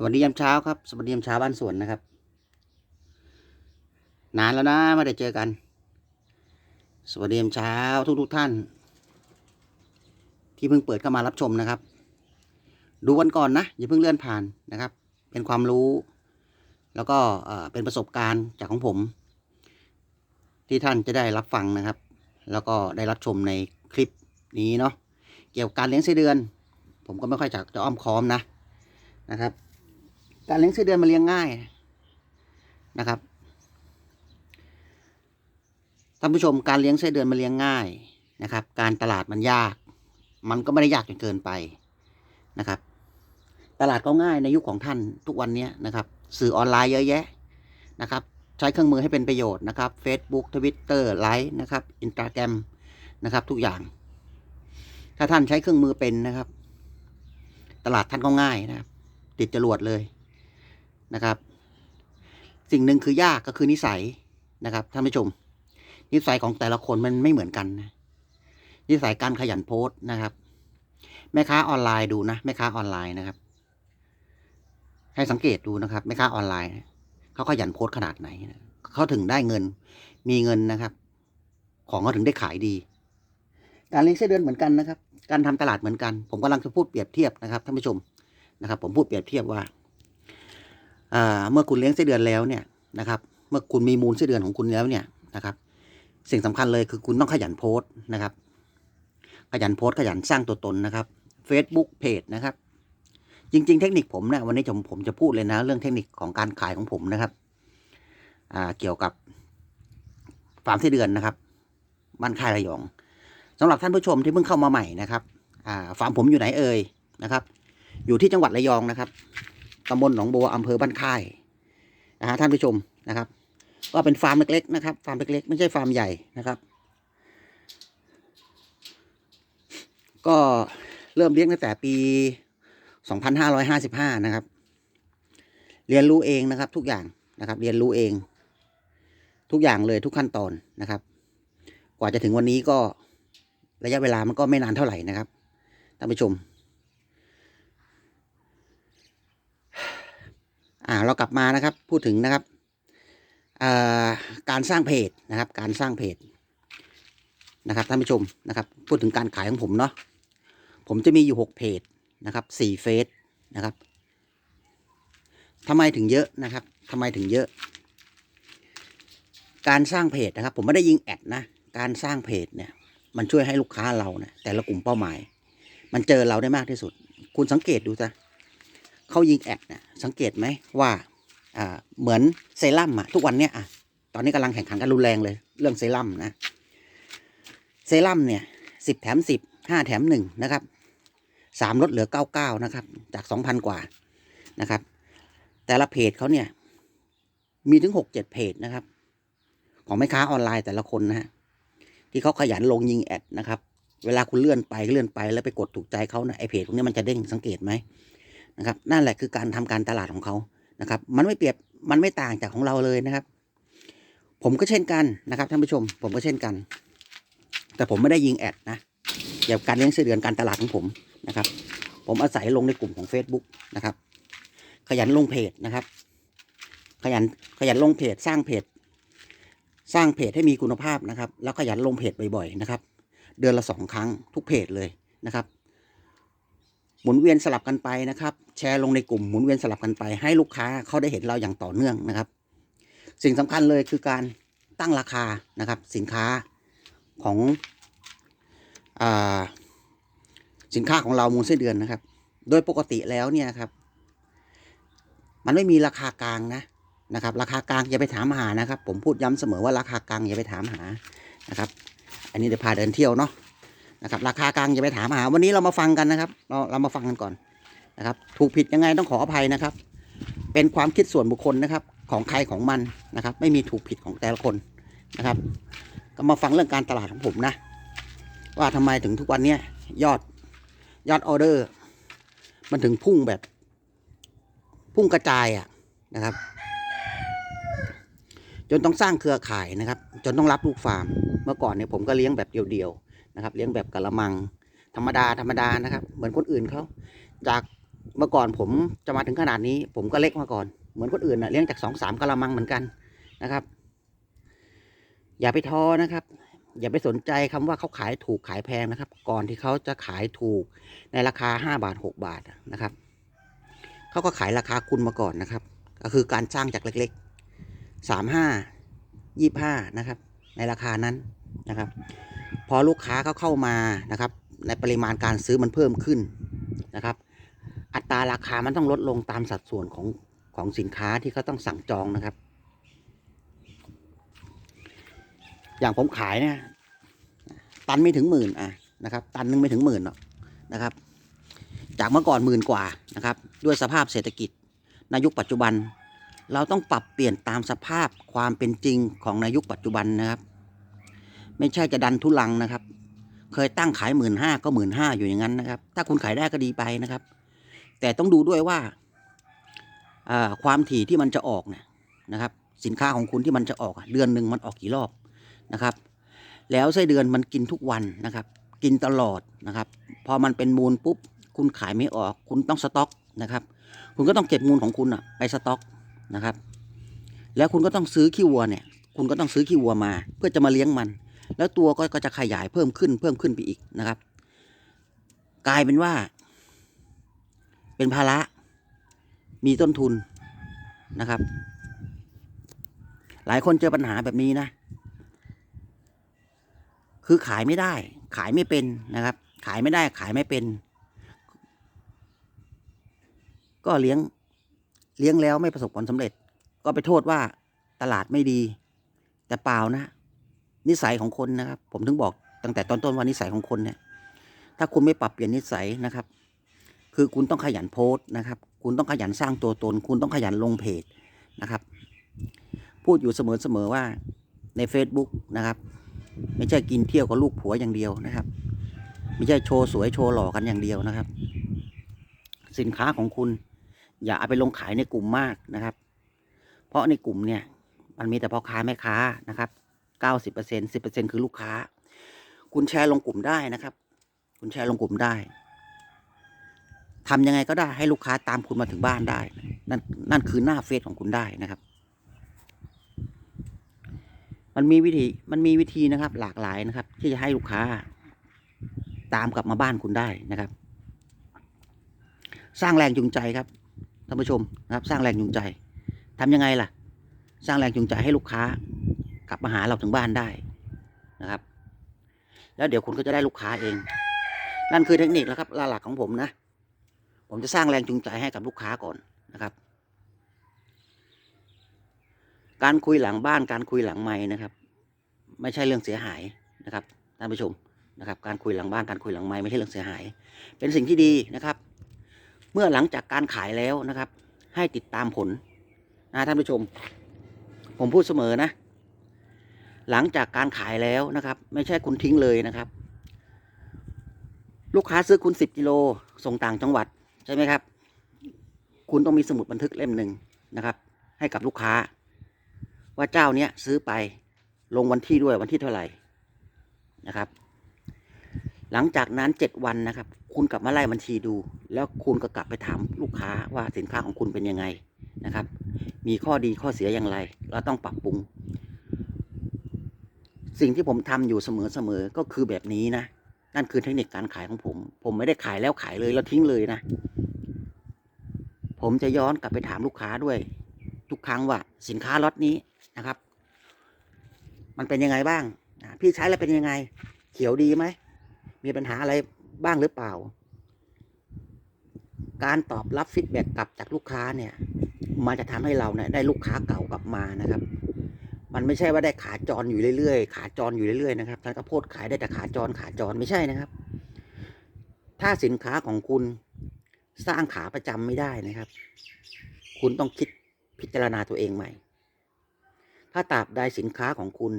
สวัสดียามเช้าครับ สวัสดียามเช้าบ้านสวนนะครับ นานแล้วนะไม่ได้เจอกัน สวัสดียามเช้าทุกทุกท่าน ที่เพิ่งเปิดเข้ามารับชมนะครับ ดูกันก่อนนะอย่าเพิ่งเลื่อนผ่านนะครับ เป็นความรู้ แล้วก็เอ่อเป็นประสบการณ์จากของผม ที่ท่านจะได้รับฟังนะครับ แล้วก็ได้รับชมในคลิปนี้เนาะเกี่ยวกับการเลี้ยงไส้เดือน ผมก็ไม่ค่อยจะจะอ้อมค้อมนะนะครับ การเลี้ยงไส้เดือนมันเลี้ยงง่ายนะครับท่านผู้ชมการเลี้ยงไส้เดือนมันเลี้ยงง่ายนะครับ การตลาดมันยาก มันก็ไม่ได้ยากจนเกินไปนะครับ ตลาดก็ง่ายในยุคของท่านทุกวันนี้นะครับ สื่อออนไลน์เยอะแยะนะครับ ใช้เครื่องมือให้เป็นประโยชน์นะครับ Facebook Twitter ไลน์นะครับ Instagram นะครับ ทุกอย่าง ถ้าท่านใช้เครื่องมือเป็นนะครับ ตลาดท่านก็ง่ายนะครับ ติดจรวดเลย นะครับ สิ่งหนึ่งคือยากก็คือนิสัยนะครับท่านผู้ชม นิสัยของแต่ละคนมันไม่เหมือนกันนะนิสัยการขยันโพสต์นะครับ แม่ค้าออนไลน์ดูนะแม่ค้าออนไลน์นะครับ ให้สังเกตดูนะครับแม่ค้าออนไลน์เขาขยันโพสต์ขนาดไหนนะเขาถึงได้เงิน มีเงินนะครับ ของเขาถึงได้ขายดี การเลี้ยงไส้เดือนเหมือนกันนะครับ การทำตลาดเหมือนกัน ผมกำลังจะพูดเปรียบเทียบนะครับท่านผู้ชมนะครับ ผมพูดเปรียบเทียบว่า เมื่อคุณเลี้ยงไส้เดือนแล้วเนี่ยนะครับ เมื่อคุณมีมูลไส้เดือนของคุณแล้วเนี่ยนะครับ สิ่งสำคัญเลยคือคุณต้องขยันโพสต์นะครับ ขยันโพสต์ขยันสร้างตัวตนนะครับ Facebook เพจนะครับ จริง ๆ เทคนิคผมเนี่ยวันนี้ผมผมจะพูดเลยนะ เรื่องเทคนิคของการขายของผมนะครับเกี่ยวกับฟาร์มไส้เดือนนะครับบ้านค่ายระยองสำหรับท่านผู้ชมที่เพิ่งเข้ามาใหม่นะครับฟาร์มผมอยู่ไหนเอ่ยนะครับ อยู่ที่จังหวัดระยองนะครับ ตำบลหนองบัวอำเภอบ้านค่ายนะฮะท่านผู้ชมนะครับ ก็เป็นฟาร์มเล็กๆนะครับ ฟาร์มเล็กๆ ไม่ใช่ฟาร์มใหญ่นะครับ ก็เริ่มเลี้ยงตั้งแต่ปี 2555 นะครับ เรียนรู้เองนะครับ ทุกอย่างนะครับ เรียนรู้เอง ทุกอย่างเลยทุกขั้นตอนนะครับ กว่าจะถึงวันนี้ก็ระยะเวลามันก็ไม่นานเท่าไหร่นะครับท่านผู้ชม อ่าเรากลับมานะครับพูดถึงนะครับการสร้างเพจนะครับ การสร้างเพจนะครับท่านผู้ชมนะครับ พูดถึงการขายของผมเนาะผมจะมีอยู่หกเพจนะครับสี่เฟซนะครับทำไมถึงเยอะนะครับทำไมถึงเยอะ การสร้างเพจนะครับ ผมไม่ได้ยิงแอดนะการสร้างเพจเนี่ยมันช่วยให้ลูกค้าเราเนี่ยแต่ละกลุ่มเป้าหมาย มันเจอเราได้มากที่สุด คุณสังเกตดูซะ เขายิงแอดเนี่ยสังเกตไหมว่าเหมือนเซรั่มอะทุกวันเนี้ยอะตอนนี้กำลังแข่งขันกันรุนแรงเลย เรื่องเซรั่มนะเซรั่มเนี่ยสิบแถมสิบห้าแถมหนึ่งนะครับสามลดเหลือเก้าเก้านะครับ จากสองพันกว่านะครับ แต่ละเพจเขาเนี่ย มีถึงหกเจ็ดเพจนะครับ ของแม่ค้าออนไลน์แต่ละคนนะฮะที่เขาขยันลงยิงแอดนะครับ เวลาคุณเลื่อนไปเลื่อนไปแล้วไปกดถูกใจเขานะไอเพจพวกนี้มันจะเด้งสังเกตไหม นะครับ นั่นแหละคือการทำการตลาดของเขานะครับ มันไม่เปรียบมันไม่ต่างจากของเราเลยนะครับ ผมก็เช่นกันนะครับท่านผู้ชม ผมก็เช่นกัน แต่ผมไม่ได้ยิงแอดนะเกี่ยวกับการเลี้ยงไส้เดือนการตลาดของผมนะครับ ผมอาศัยลงในกลุ่มของ Facebook นะครับ ขยันลงเพจนะครับ ขยันขยันลงเพจสร้างเพจ สร้างเพจให้มีคุณภาพนะครับ แล้วขยันลงเพจบ่อยๆนะครับ เดือนละสองครั้งทุกเพจเลยนะครับ หมุนเวียนสลับกันไปนะครับ แชร์ลงในกลุ่มหมุนเวียนสลับกันไป ให้ลูกค้าเขาได้เห็นเราอย่างต่อเนื่องนะครับ สิ่งสำคัญเลยคือการตั้งราคานะครับ สินค้าของอสินค้าของเรามูลไส้เดือนนะครับ โดยปกติแล้วเนี่ยครับ มันไม่มีราคากลางนะนะครับ ราคากลางอย่าไปถามหานะครับ ผมพูดย้ำเสมอว่าราคากลางอย่าไปถามหานะครับ อันนี้เดี๋ยวพาเดินเที่ยวเนาะนะครับ ราคากลางอย่าไปถามหา วันนี้เรามาฟังกันนะครับ เราเรามาฟังกันก่อน นะครับ ถูกผิดยังไงต้องขออภัยนะครับ เป็นความคิดส่วนบุคคลนะครับ ของใครของมันนะครับ ไม่มีถูกผิดของแต่ละคนนะครับ ก็มาฟังเรื่องการตลาดของผมนะ ว่าทำไมถึงทุกวันเนี้ยยอดยอดออเดอร์ มันถึงพุ่งแบบ พุ่งกระจายอะนะครับ จนต้องสร้างเครือข่ายนะครับ จนต้องรับลูกฟาร์ม เมื่อก่อนเนี่ยผมก็เลี้ยงแบบเดียวๆนะครับ เลี้ยงแบบกะละมัง ธรรมดาธรรมดานะครับ เหมือนคนอื่นเขาจาก เมื่อก่อนผมจะมาถึงขนาดนี้ ผมก็เล็กมาก่อน เหมือนคนอื่นนะเลี้ยงจากสองสามกะละมังเหมือนกันนะครับ อย่าไปท้อนะครับ อย่าไปสนใจคำว่าเขาขายถูกขายแพงนะครับ ก่อนที่เขาจะขายถูกในราคาห้าบาทหกบาทนะครับเขาก็ขายราคาคุณมาก่อนนะครับ ก็คือการสร้างจากเล็กๆสามห้ายี่ห้านะครับ ในราคานั้นนะครับ พอลูกค้าเขาเข้ามานะครับ ในปริมาณการซื้อมันเพิ่มขึ้นนะครับ อัตราราคามันต้องลดลงตามสัดส่วนของของสินค้าที่เขาต้องสั่งจองนะครับ อย่างผมขายเนี่ยตันไม่ถึงหมื่นอะนะครับ ตันนึงไม่ถึงหมื่นหรอกนะครับ จากเมื่อก่อนหมื่นกว่านะครับ ด้วยสภาพเศรษฐกิจในยุคปัจจุบัน เราต้องปรับเปลี่ยนตามสภาพความเป็นจริงของในยุคปัจจุบันนะครับ ไม่ใช่จะดันทุลังนะครับ เคยตั้งขายหมื่นห้าก็หมื่นห้าอยู่อย่างนั้นนะครับ ถ้าคุณขายได้ก็ดีไปนะครับ แต่ต้องดูด้วยว่าความถี่ที่มันจะออกนี่ยนะครับ สินค้าของคุณที่มันจะออกเดือนหนึ่งมันออกกี่รอบนะครับ แล้วไส้เดือนมันกินทุกวันนะครับ กินตลอดนะครับ พอมันเป็นมูลปุ๊บ คุณขายไม่ออก คุณต้องสต็อกนะครับ คุณก็ต้องเก็บมูลของคุณอะไปสต็อกนะครับ แล้วคุณก็ต้องซื้อขี้วัวเนี่ย คุณก็ต้องซื้อขี้วัวมา เพื่อจะมาเลี้ยงมัน แล้วตัวก็ก็จะขยายเพิ่มขึ้นเพิ่มขึ้นไปอีกนะครับ กลายเป็นว่า เป็นภาระ มีต้นทุนนะครับ หลายคนเจอปัญหาแบบนี้นะ คือขายไม่ได้ ขายไม่เป็นนะครับ ขายไม่ได้ขายไม่เป็น ก็เลี้ยงเลี้ยงแล้วไม่ประสบผลสำเร็จ ก็ไปโทษว่าตลาดไม่ดี แต่เปล่านะ นิสัยของคนนะครับ ผมถึงบอกตั้งแต่ตอนต้นว่านิสัยของคนเนี่ย ถ้าคุณไม่ปรับเปลี่ยนนิสัยนะครับ คือคุณต้องขยันโพสต์นะครับ คุณต้องขยันสร้างตัวตน คุณต้องขยันลงเพจนะครับ พูดอยู่เสมอๆว่าใน Facebook นะครับ ไม่ใช่กินเที่ยวกับลูกผัวอย่างเดียวนะครับ ไม่ใช่โชว์สวยโชว์หล่อกันอย่างเดียวนะครับ สินค้าของคุณอย่าเอาไปลงขายในกลุ่มมากนะครับ เพราะในกลุ่มเนี่ยมันมีแต่พ่อค้าแม่ค้านะครับเก้าสิบเปอร์เซ็นสิบเปอร์เซ็นคือลูกค้า คุณแชร์ลงกลุ่มได้นะครับ คุณแชร์ลงกลุ่มได้ ทำยังไงก็ได้ให้ลูกค้าตามคุณมาถึงบ้านได้ นั่นนั่นคือหน้าเฟซของคุณได้นะครับ มันมีวิธีมันมีวิธีนะครับ หลากหลายนะครับ ที่จะให้ลูกค้า ตามกลับมาบ้านคุณได้นะครับ สร้างแรงจูงใจครับท่านผู้ชมนะครับ สร้างแรงจูงใจทำยังไงล่ะ สร้างแรงจูงใจให้ลูกค้ากลับมาหาเราถึงบ้านได้นะครับ แล้วเดี๋ยวคุณก็จะได้ลูกค้าเอง นั่นคือเทคนิคแล้วครับหลักของผมนะ ผมจะสร้างแรงจูงใจให้กับลูกค้าก่อนนะครับ การคุยหลังบ้านการคุยหลังไม้นะครับ ไม่ใช่เรื่องเสียหายนะครับท่านผู้ชมนะครับ การคุยหลังบ้านการคุยหลังไม้ไม่ใช่เรื่องเสียหาย เป็นสิ่งที่ดีนะครับ เมื่อหลังจากการขายแล้วนะครับ ให้ติดตามผลนะท่านผู้ชม ผมพูดเสมอนะ หลังจากการขายแล้วนะครับ ไม่ใช่คุณทิ้งเลยนะครับ ลูกค้าซื้อคุณสิบกิโลส่งต่างจังหวัด ใช่ไหมครับ คุณต้องมีสมุดบันทึกเล่มหนึ่งนะครับ ให้กับลูกค้า ว่าเจ้าเนี้ยซื้อไปลงวันที่ด้วยวันที่เท่าไหร่นะครับ หลังจากนั้นเจ็ดวันนะครับ คุณกลับมาไล่บัญชีดู แล้วคุณก็กลับไปถามลูกค้าว่าสินค้าของคุณเป็นยังไงนะครับ มีข้อดีข้อเสียอย่างไร เราต้องปรับปรุง สิ่งที่ผมทำอยู่เสมอๆก็คือแบบนี้นะนั่นคือเทคนิคการขายของผม ผมไม่ได้ขายแล้วขายเลยแล้วทิ้งเลยนะ ผมจะย้อนกลับไปถามลูกค้าด้วย ทุกครั้งว่าสินค้าล็อตนี้นะครับ มันเป็นยังไงบ้าง พี่ใช้แล้วเป็นยังไง เขียวดีไหม มีปัญหาอะไรบ้างหรือเปล่า การตอบรับฟีดแบ็กกลับจากลูกค้าเนี่ย มันจะทำให้เราเนี่ยได้ลูกค้าเก่ากลับมานะครับ มันไม่ใช่ว่าได้ขาจรอยู่เรื่อยๆ ขาจรอยู่เรื่อยๆนะครับท่านก็โพดขายได้แต่ขาจรขาจรไม่ใช่นะครับ ถ้าสินค้าของคุณ สร้างขาประจำไม่ได้นะครับ คุณต้องคิดพิจารณาตัวเองใหม่ ถ้าตราบใดสินค้าของคุณ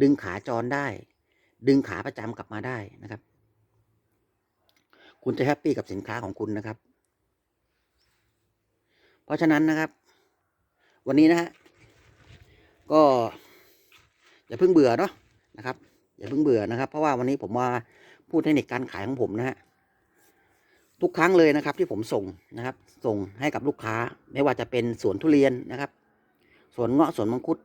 ดึงขาจรได้ ดึงขาประจำกลับมาได้นะครับ คุณจะแฮปปี้กับสินค้าของคุณนะครับ เพราะฉะนั้นนะครับ วันนี้นะฮะก็อย่าเพิ่งเบื่อเนาะนะครับ อย่าเพิ่งเบื่อนะครับ เพราะว่าวันนี้ผมมาพูดเทคนิคการขายของผมนะฮะ ทุกครั้งเลยนะครับที่ผมส่งนะครับ ส่งให้กับลูกค้า ไม่ว่าจะเป็นสวนทุเรียนนะครับสวนเงาะสวนมังคุด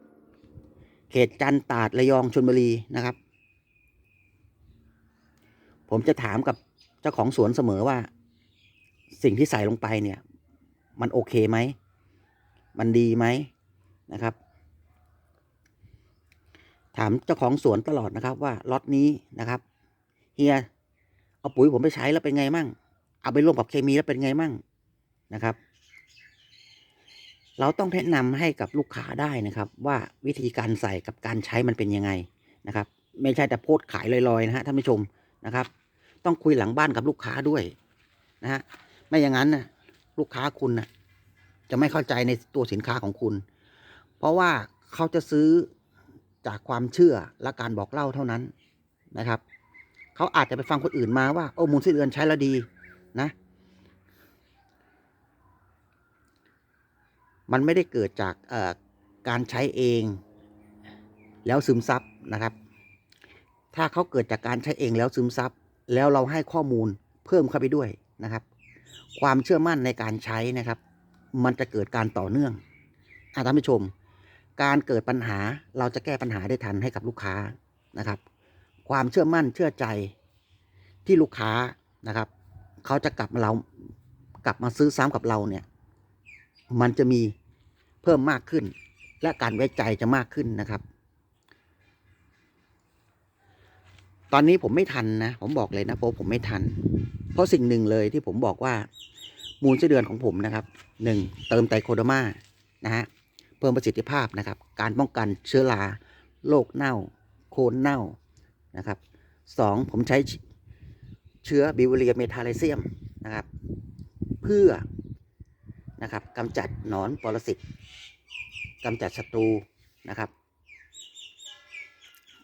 เขตจันตาดระยองชลบุรีนะครับ ผมจะถามกับเจ้าของสวนเสมอว่า สิ่งที่ใส่ลงไปเนี่ย มันโอเคไหม มันดีไหมนะครับ ถามเจ้าของสวนตลอดนะครับว่าล็อตนี้นะครับเฮียเอาปุ๋ยผมไปใช้แล้วเป็นไงมั่ง เอาไปร่วมกับเคมีแล้วเป็นไงมั่งนะครับ เราต้องแนะนำให้กับลูกค้าได้นะครับ ว่าวิธีการใส่กับการใช้มันเป็นยังไงนะครับ ไม่ใช่แต่โพสขายลอยๆนะฮะท่านผู้ชมนะครับ ต้องคุยหลังบ้านกับลูกค้าด้วยนะฮะไม่อย่างนั้นนะลูกค้าคุณนะจะไม่เข้าใจในตัวสินค้าของคุณ เพราะว่าเขาจะซื้อจากความเชื่อและการบอกเล่าเท่านั้นนะครับ เขาอาจจะไปฟังคนอื่นมาว่าโอ้มูลไส้เดือนใช้แล้วดี นะ มันไม่ได้เกิดจากการใช้เอง แล้วซึมซับนะครับ ถ้าเขาเกิดจากการใช้เองแล้วซึมซับ แล้วเราให้ข้อมูลเพิ่มเข้าไปด้วยนะครับ ความเชื่อมั่นในการใช้นะครับ มันจะเกิดการต่อเนื่องอาท่านผู้ชม การเกิดปัญหาเราจะแก้ปัญหาได้ทันให้กับลูกค้านะครับ ความเชื่อมั่นเชื่อใจที่ลูกค้านะครับ เขาจะกลับมาเรากลับมาซื้อซ้ำกับเราเนี่ย มันจะมีเพิ่มมากขึ้น และการไว้ใจจะมากขึ้นนะครับ ตอนนี้ผมไม่ทันนะ ผมบอกเลยนะเพราะผมไม่ทัน เพราะสิ่งหนึ่งเลยที่ผมบอกว่า มูลไส้เดือนของผมนะครับหนึ่งเติมไตรโคโดมานะฮะเพิ่มประสิทธิภาพนะครับ การป้องกันเชื้อราโรคเน่า โคนเน่านะครับสองผมใช้ เชื้อบิวเรียเมทาเลเซียมนะครับ เพื่อนะครับกำจัดหนอนปรสิตกำจัดศัตรูนะครับ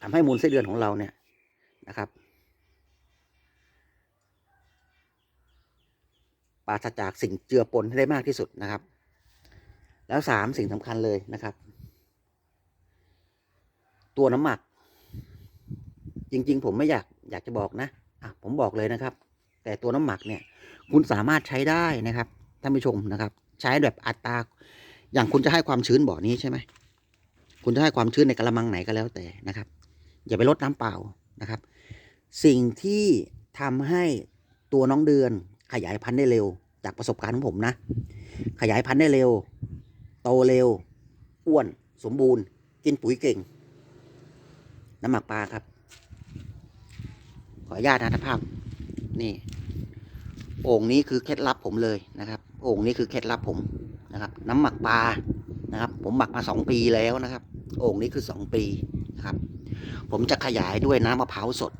ทำให้มูลไส้เดือนของเราเนี่ยนะครับปราศจากสิ่งเจือปนให้ได้มากที่สุดนะครับ แล้วสามสิ่งสำคัญเลยนะครับ ตัวน้ำหมัก จริง ๆ ผมไม่อยากอยากจะบอกนะ อะผมบอกเลยนะครับ แต่ตัวน้ำหมักเนี่ย คุณสามารถใช้ได้นะครับท่านผู้ชมนะครับ ใช้แบบอัตราอย่างคุณจะให้ความชื้นบ่อนี้ใช่ไหมคุณจะให้ความชื้นในกระมังไหนก็แล้วแต่นะครับ อย่าไปลดน้ำเปล่านะครับ สิ่งที่ทำให้ตัวน้องเดือนขยายพันธุ์ได้เร็ว จากประสบการณ์ของผมนะ ขยายพันธุ์ได้เร็ว โตเร็ว อ้วน สมบูรณ์ กินปุ๋ยเก่ง น้ำหมักปลาครับ ขออนุญาตนะท่านภาพ นี่โอ่งนี้คือเคล็ดลับผมเลยนะครับโอ่งนี้คือเคล็ดลับผมนะครับ น้ำหมักปลานะครับ ผมหมักมาสองปีแล้วนะครับโอ่งนี้คือสองปีนะครับ ผมจะขยายด้วยน้ำมะพร้าวสด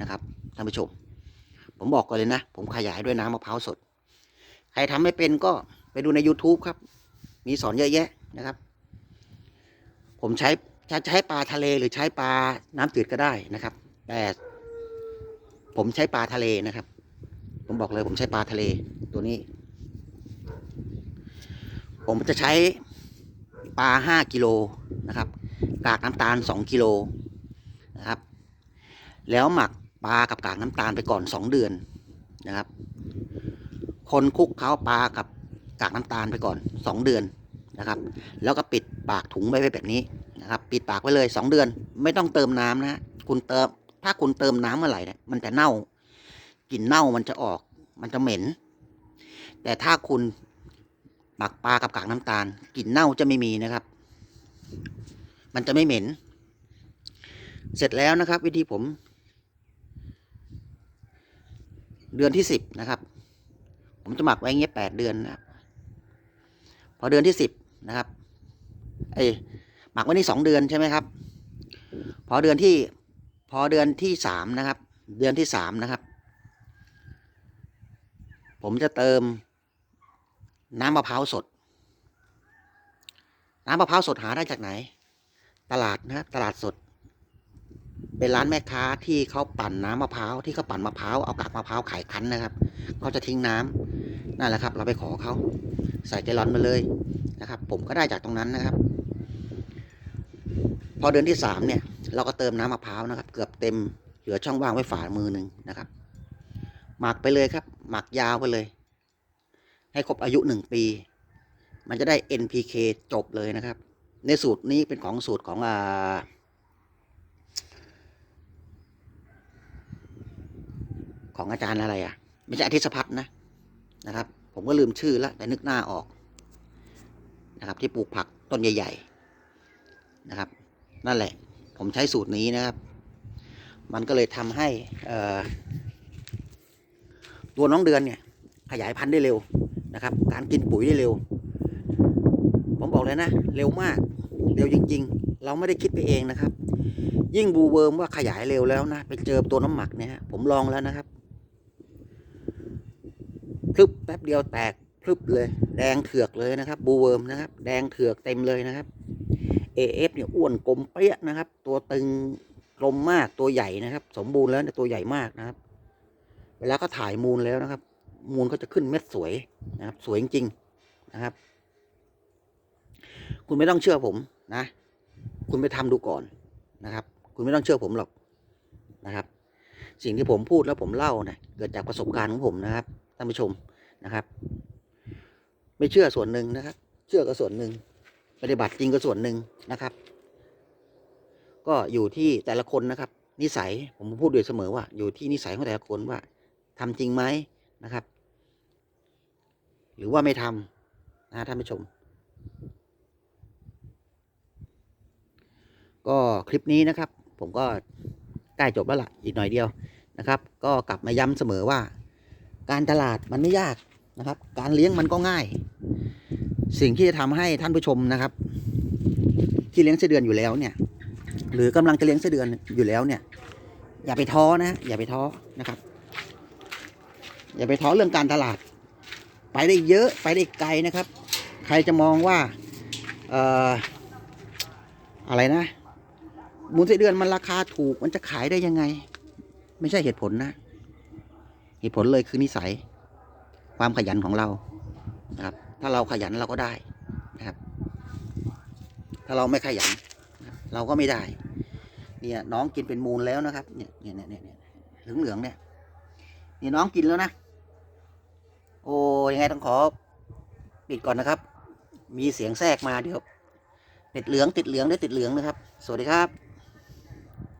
นะครับท่านผู้ชม ผมบอกก่อนเลยนะ ผมขยายด้วยน้ำมะพร้าวสด ใครทำไม่เป็นก็ไปดูใน YouTube ครับ มีสอนเยอะแยะนะครับ ผมใช้จะใช้ปลาทะเลหรือใช้ปลาน้ำจืดก็ได้นะครับ แต่ ผมใช้ปลาทะเลนะครับ ผมบอกเลยผมใช้ปลาทะเลตัวนี้ ผมจะใช้ปลาห้ากิโลนะครับ กากน้ำตาลสองกิโลนะครับ แล้วหมักปลากับกากน้ำตาลไปก่อนสองเดือนนะครับ คนคุกเคล้าปลากับกากน้ำตาลไปก่อนสองเดือนนะครับ แล้วก็ปิดปากถุงไว้แบบนี้นะครับ ปิดปากไว้เลยสองเดือน ไม่ต้องเติมน้ำนะ คุณเติม ถ้าคุณเติมน้ำเมื่อไหร่เนี่ยมันจะเน่ากลิ่นเน่ามันจะออก มันจะเหม็น แต่ถ้าคุณหมักปลากับกากน้ำตาลกลิ่นเน่าจะไม่มีนะครับ มันจะไม่เหม็น เสร็จแล้วนะครับ วิธีผม เดือนที่สิบนะครับ ผมจะหมักไว้อย่างเงี้ยแปดเดือนนะครับพอเดือนที่สิบนะครับ เอ้หมักไว้นี่สองเดือนใช่ไหมครับ พอเดือนที่ พอเดือนที่สามนะครับ เดือนที่สามนะครับ ผมจะเติมน้ำมะพร้าวสด น้ำมะพร้าวสดหาได้จากไหน ตลาดนะครับตลาดสด เป็นร้านแม่ค้าที่เขาปั่นน้ำมะพร้าวที่เขาปั่นมะพร้าวเอากากมะพร้าวขายคั้นนะครับเขาจะทิ้งน้ำนั่นแหละครับ เราไปขอเขาใส่แกลลอนมาเลยนะครับ ผมก็ได้จากตรงนั้นนะครับ พอเดือนที่สามเนี่ย เราก็เติมน้ำมะพร้าวนะครับ เกือบเต็มเหลือช่องว่างไว้ฝามือหนึ่งนะครับ หมักไปเลยครับ หมักยาวไปเลย ให้ครบอายุหนึ่งปี มันจะได้ NPK จบเลยนะครับ ในสูตรนี้เป็นของสูตรของอ่าของอาจารย์อะไรอะ ไม่ใช่อาทิตย์พัฒนะนะครับ ผมก็ลืมชื่อแล้วแต่นึกหน้าออกนะครับ ที่ปลูกผักต้นใหญ่ ๆ นะครับ นั่นแหละ ผมใช้สูตรนี้นะครับ มันก็เลยทำให้ตัวน้องเดือนเนี่ย ขยายพันธุ์ได้เร็วนะครับ การกินปุ๋ยได้เร็ว ผมบอกเลยนะ เร็วมาก เร็วจริง ๆ เราไม่ได้คิดไปเองนะครับ ยิ่งบูเวิร์มว่าขยายเร็วแล้วนะ ไปเจอตัวน้ำหมักเนี่ยผมลองแล้วนะครับพลึบแป๊บเดียวแตกพลึบเลย แดงเถือกเลยนะครับ บูเวิร์มนะครับ แดงเถือกเต็มเลยนะครับ AF เนี่ยอ้วนกลมเปี้ยนะครับ ตัวตึงกลมมากตัวใหญ่นะครับ สมบูรณ์แล้วเนี่ยตัวใหญ่มากนะครับ เวลาเขาถ่ายมูลแล้วนะครับ มูลเขาจะขึ้นเม็ดสวยนะครับ สวยจริงๆนะครับ คุณไม่ต้องเชื่อผมนะ คุณไปทำดูก่อนนะครับ คุณไม่ต้องเชื่อผมหรอกนะครับ สิ่งที่ผมพูดแล้วผมเล่านะเกิดจากประสบการณ์ของผมนะครับท่านผู้ชมนะครับ ไม่เชื่อส่วนหนึ่งนะครับ เชื่อก็ส่วนหนึ่ง ปฏิบัติจริงก็ส่วนหนึ่งนะครับ ก็อยู่ที่แต่ละคนนะครับ นิสัยผมพูดโดยเสมอว่า อยู่ที่นิสัยของแต่ละคนว่าทำจริงไหมนะครับ หรือว่าไม่ทำนะท่านผู้ชม ก็คลิปนี้นะครับ ผมก็ใกล้จบแล้วล่ะอีกหน่อยเดียวนะครับ ก็กลับมาย้ำเสมอว่า การตลาดมันไม่ยากนะครับ การเลี้ยงมันก็ง่าย สิ่งที่จะทำให้ท่านผู้ชมนะครับ ที่เลี้ยงไส้เดือนอยู่แล้วเนี่ย หรือกำลังจะเลี้ยงไส้เดือนอยู่แล้วเนี่ย อย่าไปท้อนะ อย่าไปท้อนะครับ อย่าไปท้อเรื่องการตลาด ไปได้เยอะไปได้ไกลนะครับ ใครจะมองว่าเอ่ออะไรนะมูลไส้เดือนมันราคาถูกมันจะขายได้ยังไง ไม่ใช่เหตุผลนะ เหตุผลเลยคือนิสัย ความขยันของเรานะครับ ถ้าเราขยันเราก็ได้นะครับ ถ้าเราไม่ขยัน เราก็ไม่ได้ เนี่ยน้องกินเป็นมูลแล้วนะครับ เนี่ยเนี่ยเนี่ยเนี่ยเหลืองเหลืองเนี่ยนี่น้องกินแล้วนะ โอ้ยังไงต้องขอปิดก่อนนะครับ มีเสียงแทรกมาเดี๋ยวติดเหลืองติดเหลืองได้ติดเหลืองนะครับ สวัสดีครับ